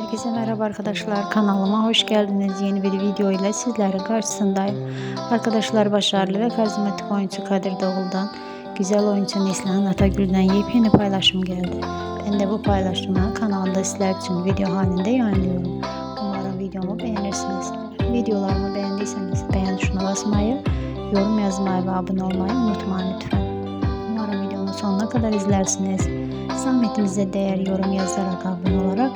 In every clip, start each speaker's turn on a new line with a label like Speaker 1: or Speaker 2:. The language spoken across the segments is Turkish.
Speaker 1: Herkese merhaba arkadaşlar kanalıma hoş geldiniz. Yeni bir video ile sizlerin karşısındayım. Arkadaşlar başarılı ve karizmatik oyuncu Kadir Doğul'dan güzel oyuncu Neslihan Atagül'den yepyeni paylaşım geldi. Ben de bu paylaşımı kanalımda sizler için video halinde yayınlıyorum. Umarım videomu beğenirsiniz. Videolarımı beğendiyseniz beğen tuşuna basmayı, yorum yazmayı ve abone olmayı unutmayın lütfen. Umarım videonun sonuna kadar izlersiniz. Zahmetinize değer yorum yazarak abone olarak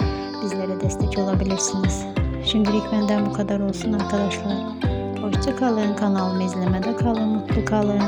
Speaker 1: bizlere destek olabilirsiniz. Şimdilik benden bu kadar olsun arkadaşlar. Hoşça kalın. Kanalımı izlemede kalın. Mutlu kalın.